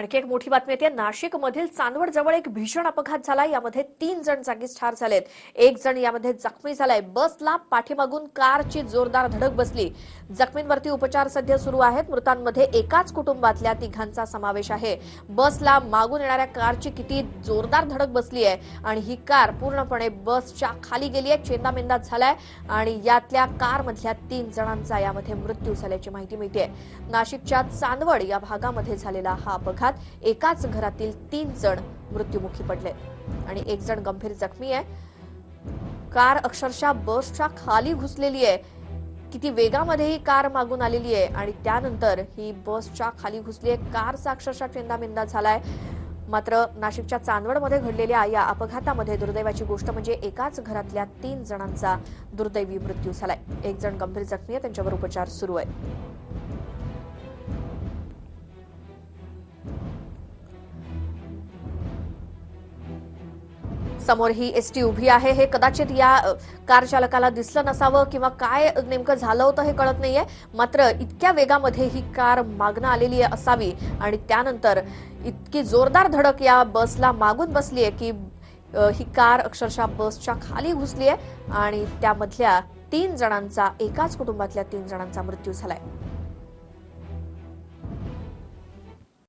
आणखी एक मोठी बातमी येते. नाशिक मधील चांदवड जवळ एक भीषण अपघात झाला यामध्ये तीन जण जागीच ठार झालेत. एक जण यामध्ये जखमी झालाय. बसला पाठीमागून कारची जोरदार धडक बसली. जखमींवरती उपचार सध्या सुरू आहेत. मृतांमध्ये एकाच कुटुंबातल्या तिघांचा समावेश आहे. बसला मागून येणाऱ्या कारची किती जोरदार धडक बसली आहे आणि ही कार पूर्णपणे बसच्या खाली गेली आहे. चेंदामेंदा झालाय आणि यातल्या कारमधल्या तीन जणांचा यामध्ये मृत्यू झाल्याची माहिती मिळते नाशिकच्या चांदवड या भागामध्ये झालेला हा अपघात एकाच घरातील तीन जण मृत्युमुखी पडले. आणि एक जण गंभीर जखमी आहे. कार अक्षरशः बसच्या खाली घुसलेली आहे. किती वेगामध्ये ही कार मागून आलेली आहे. आणि त्यानंतर ही बसच्या खाली घुसली आहे. कारचा अक्षरशः चेंदामेंदा झालाय. मात्र नाशिकच्या चांदवडमध्ये घडलेल्या या अपघातामध्ये दुर्दैवाची गोष्ट म्हणजे एकाच घरातल्या तीन जणांचा दुर्दैवी मृत्यू झालाय. एक जण गंभीर जखमी आहे. त्यांच्यावर उपचार सुरू आहे. समोर ही एसटी उभी आहे. हे कदाचित या कार चालकाला दिसलं नसावं किंवा काय नेमकं झालं होतं हे कळत नाहीये. मात्र इतक्या वेगामध्ये ही कार मागणं आलेली असावी. आणि त्यानंतर इतकी जोरदार धडक या बसला मागून बसली आहे की ही कार अक्षरशः बसच्या खाली घुसली आहे. आणि त्यामधल्या तीन जणांचा एकाच कुटुंबातल्या तीन जणांचा मृत्यू झालाय.